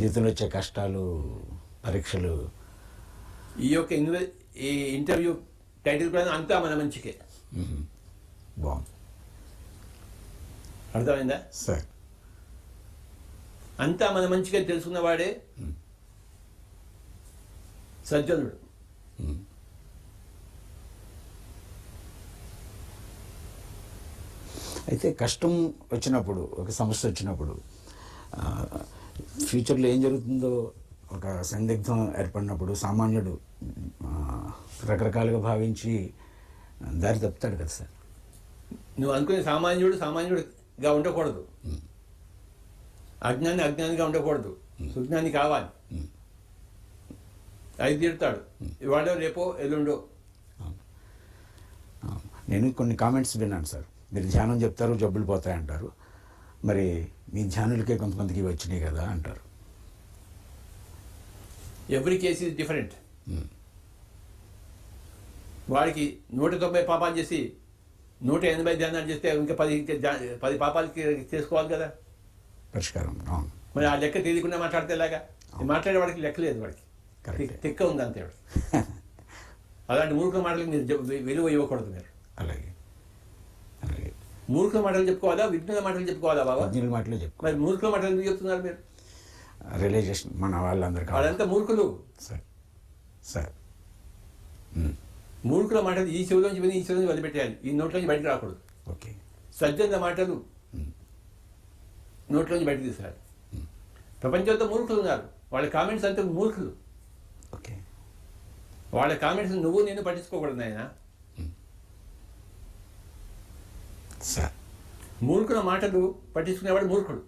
జీవితంలో వచ్చే కష్టాలు పరీక్షలు. ఈ యొక్క ఈ ఇంటర్వ్యూ టైటిల్ కూడా అంతా మన మంచికే. బాగుంది. అర్థమైందా? సార్. అంతా మన మంచిగా తెలుసుకున్నవాడే సజ్జనుడు. అయితే కష్టం వచ్చినప్పుడు ఒక సమస్య వచ్చినప్పుడు ఫ్యూచర్లో ఏం జరుగుతుందో ఒక సందిగ్ధం ఏర్పడినప్పుడు సామాన్యుడు రకరకాలుగా భావించి దారి తప్పుతాడు కదా సార్. నువ్వు అనుకునే సామాన్యుడు సామాన్యుడిగా ఉండకూడదు. అజ్ఞాని అజ్ఞానిగా ఉండకూడదు. సుజ్ఞాని కావాలి. అది తీరుతాడు. ఇవాళ రేపో ఎల్లుండో. నేను కొన్ని కామెంట్స్ విన్నాను సార్. మీరు ధ్యానం చెప్తారు జబ్బులు పోతాయంటారు. మరి మీ ధ్యానులకే కొంతమందికి వచ్చినాయి కదా అంటారు. ఎవ్రీ కేస్ ఈజ్ డిఫరెంట్ వాడికి నూట తొంభై పాపాలు చేసి నూట ఎనభై ధ్యానాలు చేస్తే ఇంకా పది పది పాపాలకి చేసుకోవాలి కదా? పరిష్కారం. మరి ఆ లెక్క తెలియకుండా మాట్లాడితే ఎలాగా? మాట్లాడే వాడికి లెక్క లేదు వాడికి. తిక్క ఉంది అంతే వాడికి. అలాంటి మూర్ఖ మాటలకు మీరు విలువ ఇవ్వకూడదు మీరు. అలాగే. అలాగే మూర్ఖ మాటలు చెప్పుకోవాలా? విజ్ఞాన మాటలు చెప్పుకోవాలా బాబా? పద్నాలుగు మాటలే చెప్పు మరి మూర్ఖ మాటలు ఎందుకు చెప్తున్నారు మీరు? రియలైజేషన్ మన వాళ్ళందరికీ వాళ్ళంతా మూర్ఖులు. Sir sir. మూర్ఖుల మాటలు ఈ చెవిలోంచి విని ఈ చెవిలోంచి వదిలిపెట్టేయాలి. ఈ నోట్లోంచి బయటకు రాకూడదు. ఓకే. సజ్జన మాటలు నోట్లోంచి బయటకు తీసుకురాలి ప్రపంచంతో మూర్ఖులు ఉన్నారు. వాళ్ళ కామెంట్స్ అంతా మూర్ఖులు. ఓకే. వాళ్ళ కామెంట్స్ నువ్వు నేను పట్టించుకోకూడదు ఆయన సార్ మూర్ఖుల మాటలు పట్టించుకునేవాడు మూర్ఖుడు.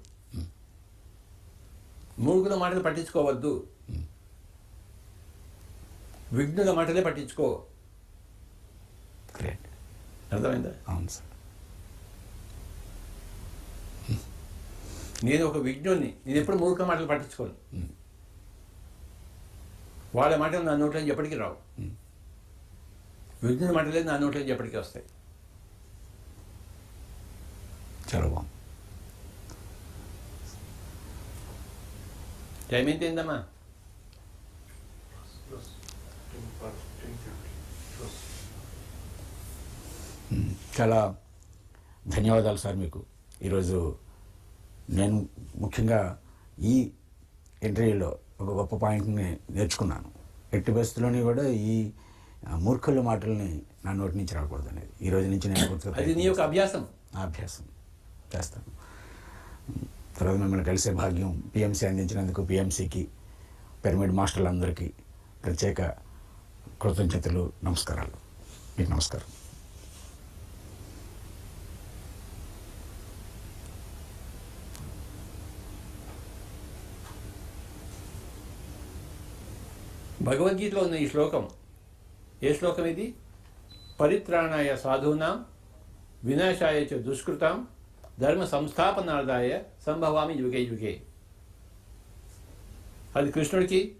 మూర్ఖుల మాటలు పట్టించుకోవద్దు. విఘ్నుల మాటలే పట్టించుకో. గ్రేట్ అర్థమైందా? అవును సార్. నేను ఒక విజ్ఞుణ్ణి నేను ఎప్పుడు మూర్ఖ మాటలు పట్టించుకోను. వాళ్ళ మాటలు నా నోట్లోంచి ఎప్పటికీ రావు. విజ్ఞుల మాటలే నా నోట్లోంచి ఎప్పటికీ వస్తాయి. చాలా బాగుంది టైం ఎంత అయిందమ్మా చాలా ధన్యవాదాలు సార్ మీకు. ఈరోజు నేను ముఖ్యంగా ఈ ఇంటర్వ్యూలో ఒక గొప్ప పాయింట్ని నేర్చుకున్నాను. ఎట్టి పరిస్థితుల్లోని కూడా ఈ మూర్ఖుల మాటల్ని నా నోటి నుంచి రాకూడదు అనేది ఈ రోజు నుంచి నేను అది నీ యొక్క అభ్యాసం. అభ్యాసం. చేస్తాను తర్వాత మిమ్మల్ని కలిసే భాగ్యం పిఎంసీ అందించినందుకు పిఎంసీకి పిరమిడ్ మాస్టర్లందరికీ ప్రత్యేక కృతజ్ఞతలు నమస్కారాలు. మీకు నమస్కారం. భగవద్గీతలో ఉన్న ఈ శ్లోకం ఏ శ్లోకం ఇది? పరిత్రాణాయ సాధూనాం వినాశాయ చ దుష్కృతాం ధర్మ సంస్థాపనార్థాయ సంభవామి యుగే యుగే. అది కృష్ణుడికి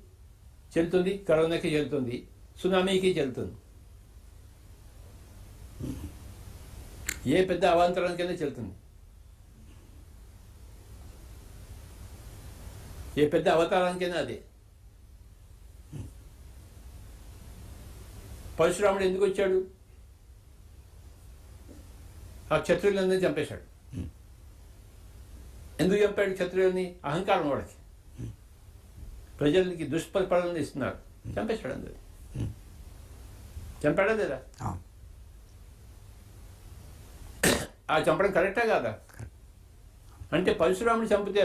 చెల్లుతుంది కరోనాకి చెల్లుతుంది సునామీకి చెల్లుతుంది ఏ పెద్ద అవాంతరానికైనా చెల్లుతుంది ఏ పెద్ద అవతారానికైనా అదే. పరశురాముడు ఎందుకు వచ్చాడు? ఆ క్షత్రులందరినీ చంపేశాడు. ఎందుకు చంపాడు క్షత్రియుల్ని? అహంకారం వాడికి. ప్రజలకి దుష్పరిపాలన ఇస్తున్నారు. చంపేశాడు అందరు. చంపాడా లేదా? ఆ. చంపడం కరెక్టా కాదా? అంటే పరశురాముడు చంపితే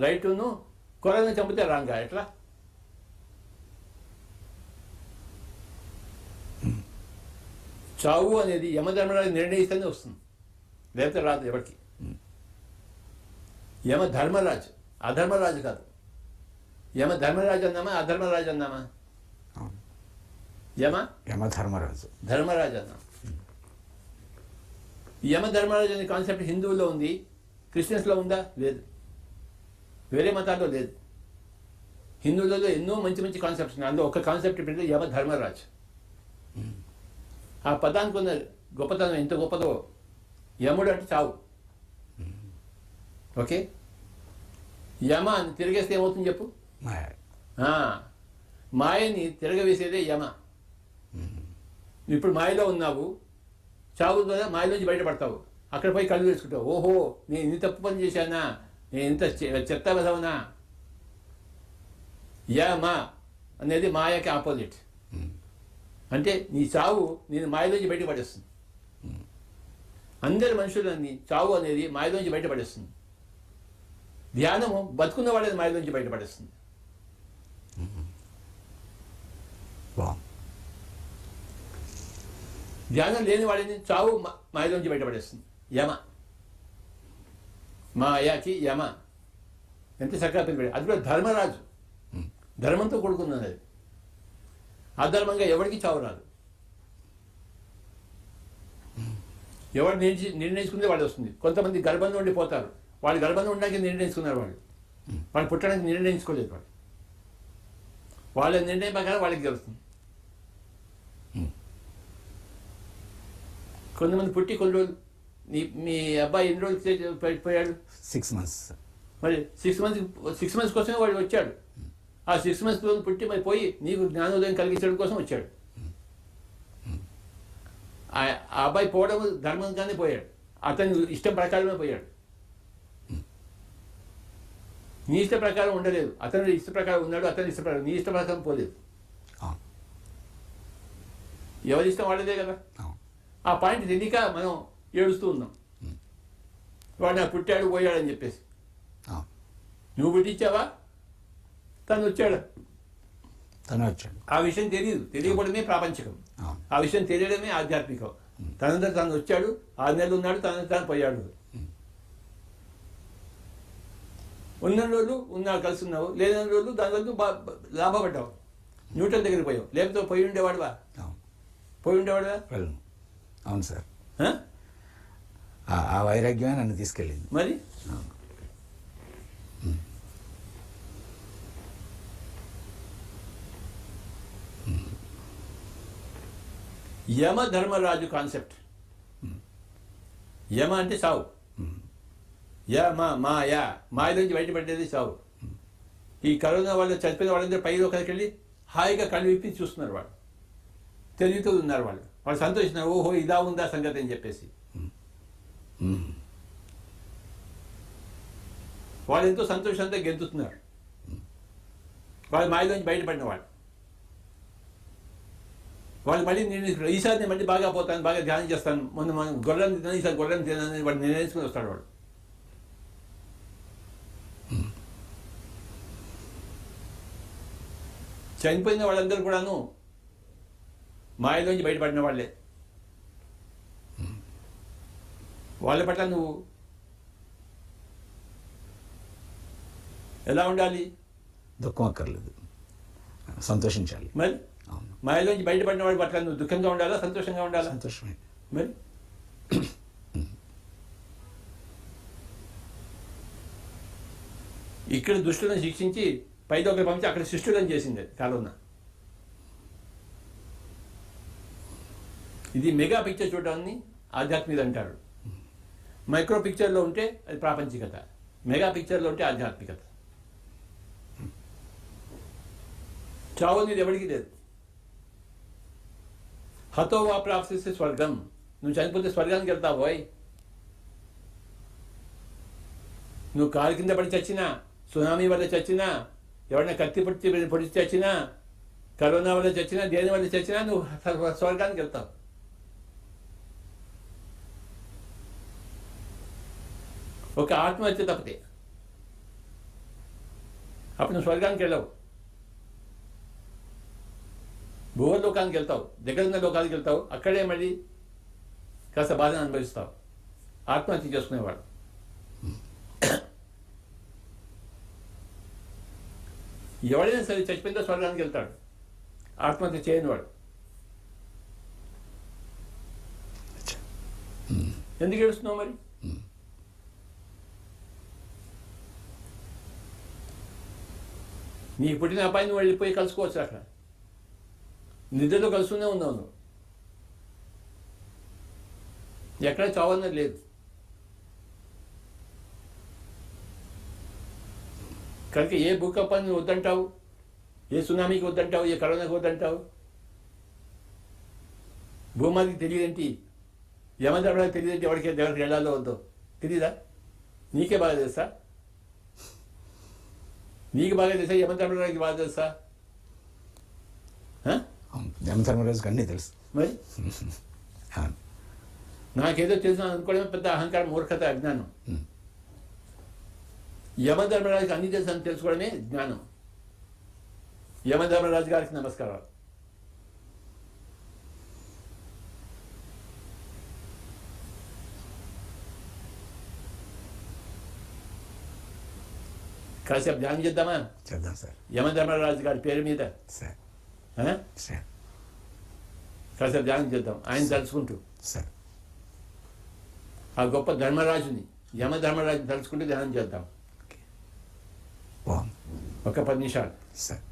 రైటును కొరని చంపితే రాంగా? ఎట్లా? చావు అనేది యమధర్మరాజు నిర్ణయిస్తేనే వస్తుంది. లేకపోతే రాదు ఎవరికి. యమ ధర్మరాజు. అధర్మరాజు కాదు. యమ ధర్మరాజు అన్నామా? అధర్మరాజు అన్నామా? అవును. యమ? యమధర్మరాజు ధర్మరాజు. అన్నాం. యమ ధర్మరాజు అనే కాన్సెప్ట్ హిందువుల్లో ఉంది. క్రిస్టియన్స్లో ఉందా? లేదు. వేరే మతాల్లో లేదు. హిందువులలో ఎన్నో మంచి మంచి కాన్సెప్ట్స్ ఉన్నాయి. అందులో ఒక కాన్సెప్ట్ ఏంటంటే యమ ధర్మరాజు. ఆ పదానికి ఉన్న గొప్పతనం ఎంత గొప్పదో యముడు అంటే చావు. ఓకే? యమ అని తిరిగేస్తే ఏమవుతుంది చెప్పు? మాయని తిరగవేసేదే యమ. ఇప్పుడు మాయలో ఉన్నావు చావు ద్వారా మాయలోంచి బయటపడతావు. అక్కడ పోయి కళ్ళు వేసుకుంటావు ఓహో నేను ఇన్ని తప్పు పని చేశానా? నేను ఇంత చెత్త విధవనా యమ అనేది మాయకి ఆపోజిట్. అంటే నీ చావు నేను మాయలోంచి బయటపడేస్తుంది. అందరి మనుషులన్నీ చావు అనేది మాయలోంచి బయటపడేస్తుంది. ధ్యానము బతుకున్న వాళ్ళని మాయలోంచి బయటపడేస్తుంది. బాగుంది ధ్యానం లేని వాడిని చావు మాయలోంచి బయటపడేస్తుంది. యమ. మాయాకి యమ. ఎంత చక్కగా పిలిపాడు అది కూడా ధర్మరాజు. ధర్మంతో కూడుకున్నది అది. అధర్మంగా ఎవరికి చావు రాదు. ఎవరు నిర్ణయించి నిర్ణయించుకుంటే వాళ్ళు వస్తుంది. కొంతమంది గర్భంలో ఉండి పోతారు వాళ్ళు గర్భంలో ఉండడానికి నిర్ణయించుకున్నారు వాళ్ళు. వాళ్ళు పుట్టడానికి నిర్ణయించుకోలేదు వాళ్ళు. వాళ్ళ నిర్ణయం ప్రకారం వాళ్ళకి గెలుస్తుంది కొంతమంది పుట్టి కొన్ని రోజులు నీ మీ అబ్బాయి ఎన్ని రోజులు పోయాడు? సిక్స్ మంత్స్ మరి సిక్స్ మంత్స్ సిక్స్ మంత్స్ కోసమే వాడు వచ్చాడు. ఆ సిక్స్ మంత్స్ రోజు పుట్టి మరి పోయి నీకు జ్ఞానోదయం కలిగించడం కోసం వచ్చాడు. ఆ ఆ అబ్బాయి పోవడం ధర్మంగానే పోయాడు. అతని ఇష్టం ప్రకారమే పోయాడు. నీ ఇష్ట ప్రకారం ఉండలేదు. అతను ఇష్ట ప్రకారం ఉన్నాడు అతని ఇష్ట ప్రకారం నీ ఇష్ట ప్రకారం పోలేదు. ఎవరి ఇష్టం వాళ్ళదే కదా? ఆ. పాయింట్ తెలియక మనం ఏడుస్తూ ఉన్నాం. వాడు నాకు పుట్టాడు పోయాడు అని చెప్పేసి. నువ్వు పుట్టించావా? తను వచ్చాడు. తను వచ్చాడు. ఆ విషయం తెలియదు. తెలియకపోవడమే ప్రాపంచికం. ఆ. విషయం తెలియడమే ఆధ్యాత్మికం. తనంతా తను వచ్చాడు ఆరు నెలలు ఉన్నాడు తన తాను పోయాడు. ఉన్న రోజులు ఉన్నావు కలిసి ఉన్నావు లేని రోజులు దాని వల్ల బా- బా- లాభపడ్డావు. న్యూటన్ దగ్గరికి పోయావు. లేకపోతే పోయి ఉండేవాడువా? పోయి ఉండేవాడువా? వెళ్ళను. అవును సార్. ఆ? వైరాగ్యమే నన్ను తీసుకెళ్ళింది. మరి? యమ ధర్మరాజు కాన్సెప్ట్. యమ అంటే సావు. యా మా మా యా. మాయ నుంచి బయటపడ్డేది సావు ఈ కరోనా వాళ్ళు చనిపోయిన వాళ్ళందరూ పై లోకానికి వెళ్ళి హాయిగా కళ్ళు విప్పి చూస్తున్నారు వాళ్ళు. తెలివితో ఉన్నారు వాళ్ళు. వాళ్ళు సంతోషిస్తున్నారు. ఓహో ఇదా ఉందా సంగతి అని చెప్పేసి. వాళ్ళు ఎంతో సంతోషంతో గెంతుతున్నారు. వాళ్ళు మాయలోంచి బయటపడిన వాళ్ళు. వాళ్ళు మళ్ళీ నిర్ణయించుకున్నారు ఈసారి నేను మళ్ళీ బాగా పోతాను బాగా ధ్యానం చేస్తాను. మొన్న మనం తిన్నాను ఈసారి గొర్రెలు తిన్నాను వాడు నిర్ణయించుకుని వస్తాడు వాడు. చనిపోయిన వాళ్ళందరూ కూడాను మాయలోంచి బయటపడిన వాళ్ళే. వాళ్ళ పట్ల నువ్వు ఎలా ఉండాలి? దుఃఖం అక్కర్లేదు. సంతోషించాలి. మరి? మాయలోంచి బయటపడిన వాడి పట్ల నువ్వు దుఃఖంగా ఉండాలా సంతోషంగా ఉండాలా? సంతోషమే. మరి? ఇక్కడ దుష్టులను శిక్షించి పైదొకరు పంపించి అక్కడ శిష్యులను చేసింది కాలువన. కరోనా ఇది మెగా పిక్చర్ చూడడాన్ని ఆధ్యాత్మికత అంటారు. మైక్రో పిక్చర్లో ఉంటే అది ప్రాపంచికత. మెగా పిక్చర్లో ఉంటే ఆధ్యాత్మికత. చావు అనేది ఎవరికి లేదు. హతో వా ప్రాప్తిస్తే స్వర్గం. నువ్వు చనిపోతే స్వర్గానికి వెళ్తావు పోయ్ నువ్వు కాలు కింద పడి చచ్చినా సునామీ వల్ల చచ్చినా ఎవరైనా కత్తి పొడిచి పొడిచి చచ్చినా కరోనా వల్ల చచ్చినా దేని వల్ల చచ్చినా నువ్వు స్వర్గానికి వెళ్తావు. ఒక ఆత్మహత్య తప్పితే అప్పుడు నువ్వు స్వర్గానికి వెళ్ళవు. భూలోకానికి వెళ్తావు. దగ్గరున్న లోకానికి వెళ్తావు. అక్కడే మళ్ళీ కాస్త బాధను అనుభవిస్తావు. ఆత్మహత్య చేసుకునేవాడు. ఎవడైనా సరే చచ్చిపోయిన స్వర్గానికి వెళ్తాడు. ఆత్మహత్య చేయని వాడు. ఎందుకు ఏడుస్తున్నావు మరి? నీ పుట్టిన అబ్బాయిని వెళ్ళిపోయి కలుసుకోవచ్చు అక్కడ. నిద్రలో కలుస్తూనే ఉన్నావు నువ్వు. ఎక్కడ చావన్నది లేదు. కనుక ఏ భూకంపాన్ని వద్దంటావు? ఏ సునామీకి వద్దంటావు? ఏ కరోనాకి వద్దంటావు? భూమాదికి తెలియదేంటి? యమధర్మరాజు తెలియదేంటి? ఎవరికి ఎవరికి వెళ్ళాలో వద్దో తెలీదా? నీకే బాగా తెలుసా? నీకు బాగా తెలుసా? యమధర్మరాజుకి బాగా తెలుసా? జనధర్మరాజుకి అన్నీ తెలుసు. మరి? నాకేదో తెలుసు అనుకోవడమే పెద్ద అహంకారం మూర్ఖత అజ్ఞానం. యమధర్మరాజుకి అన్ని తెలుసు అని తెలుసుకోవడమే జ్ఞానం. యమధర్మరాజు గారికి నమస్కారాలు. కాసేపు ధ్యానం చేద్దామా? చేద్దాం సార్. యమధర్మరాజు గారి పేరు మీద? సార్. కాసేపు ధ్యానం చేద్దాం. ఆయన తలుచుకుంటూ. సార్. ఆ గొప్ప ధర్మరాజుని యమధర్మరాజుని తలుచుకుంటూ ధ్యానం చేద్దాం. ఓకే బాగుంది ఒక పది నిమిషాలు సార్